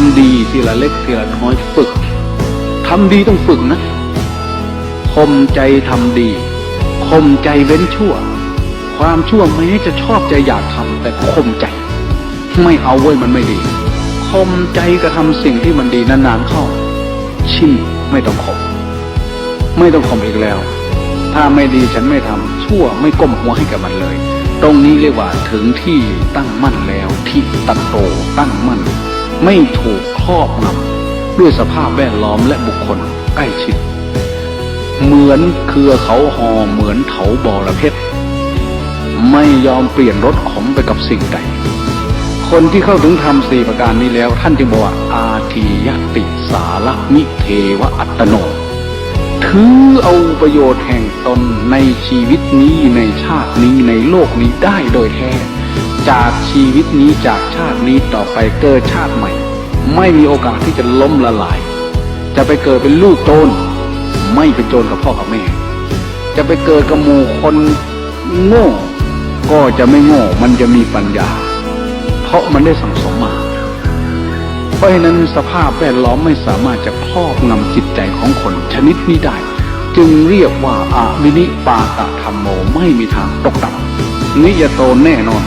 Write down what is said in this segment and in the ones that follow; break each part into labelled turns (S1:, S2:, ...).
S1: ทำดีทีละเล็กทีละน้อยฝึกทำดีต้องฝึกนะข่มใจทำดีข่มใจเว้นชั่ว ความชั่วแม้จะชอบใจอยากทำแต่ข่มใจ ไม่เอาเว้ยมันไม่ดีข่มใจกระทำสิ่งที่มันดีนานๆเข้า ชินไม่ต้องขมไม่ต้องขมอีกแล้ว ถ้าไม่ดีฉันไม่ทำชั่วไม่ก้มหัวให้กับมันเลย ตรงนี้เรียกว่าถึงที่ตั้งมั่นแล้วที่ตันโตตั้งมั่น ไม่ถูกครอบงำด้วยสภาพแวดล้อมและบุคคลใกล้ชิด เหมือนเครือเขาหอเหมือนเถาบอระเพ็ดไม่ยอมเปลี่ยนรถขมไปกับสิ่งใด คนที่เข้าถึงธรรมสี่ประการนี้แล้ว ท่านจึงบอกว่าอาทียติสาระมิเทวอัตโน ถือเอาประโยชน์แห่งตนในชีวิตนี้ในชาตินี้ในโลกนี้ได้โดยแท้ จากชีวิตนี้จากชาตินี้ต่อไปเกิดชาติใหม่ ไม่มีโอกาสที่จะล้มละลาย จะไปเกิดเป็นลูกโจรไม่เป็นโจรกับพ่อกับแม่ จะไปเกิดกับหมู่คนโง่ ก็จะไม่โง่มันจะมีปัญญา เพราะมันได้สั่งสมมา เพราะฉะนั้นสภาพแวดล้อมไม่สามารถจะครอบงำจิตใจของคนชนิดนี้ได้ จึงเรียกว่าอาวินิปาตธรรมโมไม่มีทางตกต่ำนิยโตแน่นอน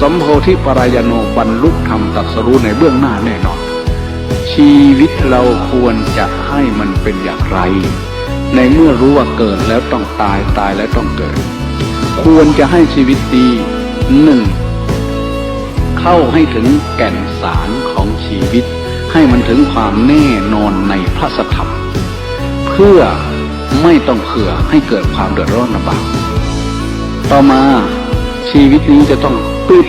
S1: สัมโพธิปรายโนบรรลุธรรมตรัสรู้ในเบื้องหน้าแน่นอน ชีวิตเราควรจะให้มันเป็นอย่างไร ในเมื่อรู้ว่าเกิดแล้วต้องตายตายแล้วต้องเกิด ควรจะให้ชีวิตดีหนึ่งเข้าให้ถึงแก่นสารของชีวิต ให้มันถึงความแน่นอนในพระสธรรม เพื่อไม่ต้องเผื่อให้เกิดความเดือดร้อนลำบากต่อมาชีวิตนี้จะต้อง ปิด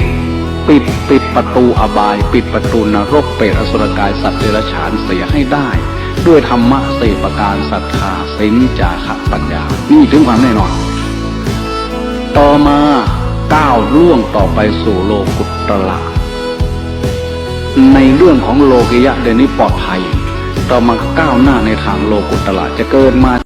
S1: ปิดปิดประตูอบาย ปิดประตูนรกเปรตอสุรกายสัตว์เดรัจฉานเสียให้ได้ ด้วยธรรมะสี่ประการศรัทธาสินจาคะปัญญา นี่ถึงความแน่นอน ต่อมาก้าวล่วงต่อไปสู่โลกุตตระในเรื่องของโลกิยะเดนี้ปลอดภัย ต่อมาก้าวหน้าในทางโลกุตตระจะเกิดมา